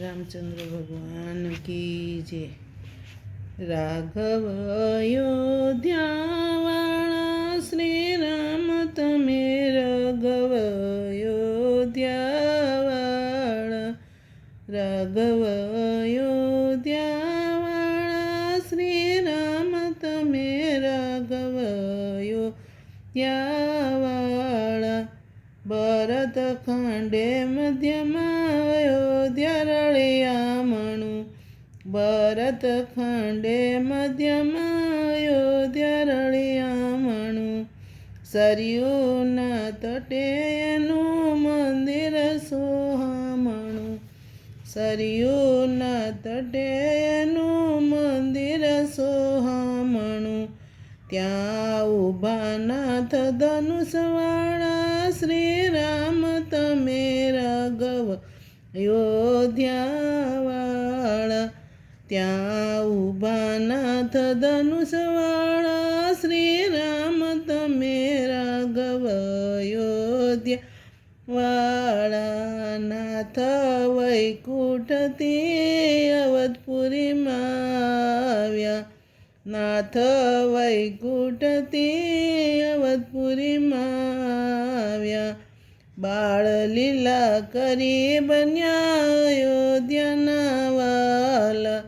રામચંદ્ર ભગવાન કી જે રાઘવ અયોધ્યાવાળા શ્રી રામ, તમે રાઘવ અયોધ્યાવાળા રાઘવ અયોધ્યાવાળા શ્રી રામ, તમે રાઘવ અયોધ્યાવાળા ભરત ખંડે મધ્યમાં અયોધ્યા આમણું ભરત ખંડે મધ્યમાં અયોધ્યા આમણું સરયુના તટે એનું મંદિર સોહામણું સરયુના તટે એનું મંદિર સોહામણું ત્યાં ઊભા નાથ ધનુષવાળા શ્રી રામ તમે રાઘવ અયોધ્યાવાળા, ત્યાં ઊભા નાથ ધનુષવાળા શ્રી રામ તમે રાઘવ અયોધ્યા વાળા નાથ વૈકુંઠથી અવધપુરીમાં આવ્યા. નાથ વૈકુંઠથી અવધપુરીમાં બાળ લીલા કરી બન્યા અયોધ્યાના વાલા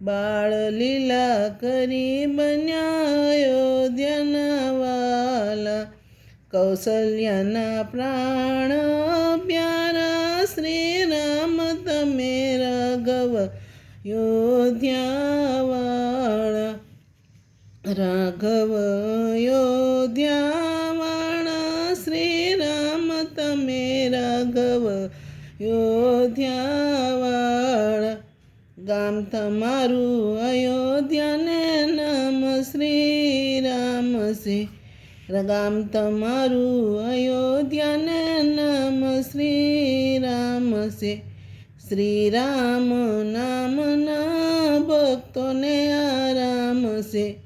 બાળ લીલા કરી બન્યા અયોધ્યાના વાલા કૌશલ્યાના પ્રાણ પ્યારા શ્રી રામ તમે રાઘવ યોધ્યાવાળા રાઘવ રામ તમે રાઘવ યોધ્યાવાળા ગામ તમારું અયોધ્યાને નામ શ્રી રામ શ્રી ગામ તમારું અયોધ્યાને નામ શ્રી રામ છે. શ્રી રામ નામના ભક્તોને આરામ છે.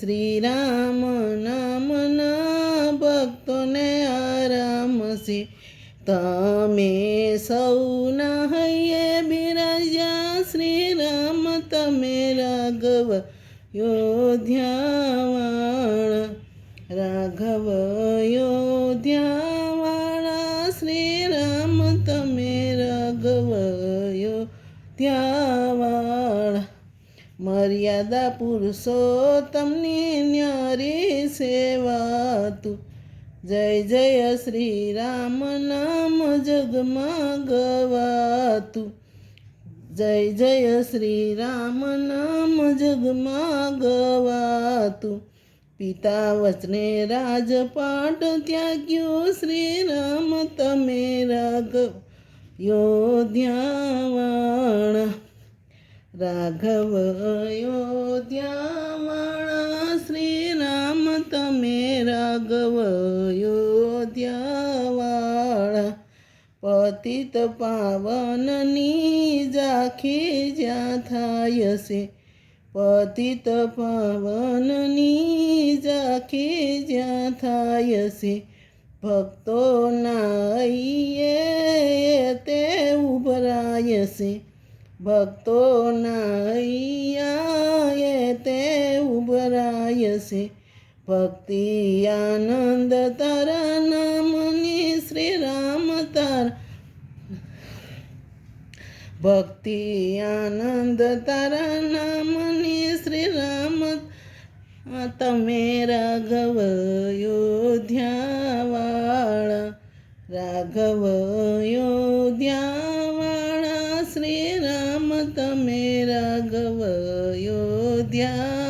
શ્રી રામ નામના ભક્તોને આરામ છે. તમે સૌના હૈયે બિરાજ્યા. શ્રી રામ તમે રાઘવ યોધ્યાવાણ રાઘવ યોધ્યાવાળા. શ્રી રામ તમે રાઘવ યોધ્યાવાળા. મર્યાદા પુરુષો તમને ન્યારી સેવા તું જય જય શ્રી રામ નામ જગમાં ગવાતું જય જય શ્રી રામ નામ જગમાં ગવાતું પિતા વચને રાજપાટ ત્યાગ્યો. શ્રી રામ તમે રાઘવ યોધ્યાવાણા. રાઘવ યોધ્યાવાળા શ્રી તમે રાઘવ યોધ્યાવાળા પતિત પાવનની જાખી જ્યાં થાય છે. પતિત પાવનની જાખી જ્યાં થાય છે. ભક્તોના નાઈએ તે ઉભરાય છે. ભક્તોના નાઈયા તે ઉભરાય છે. ભક્તિ, આનંદ, તારા નામની શ્રી રામ તાર. ભક્તિ, આનંદ, તારા નામની શ્રી રામ તમે રાઘવ યોધ્યાવાળા રાઘવ યોધ્યાવાળા શ્રી રામ તમે રાઘવ યોધ્યાવાળા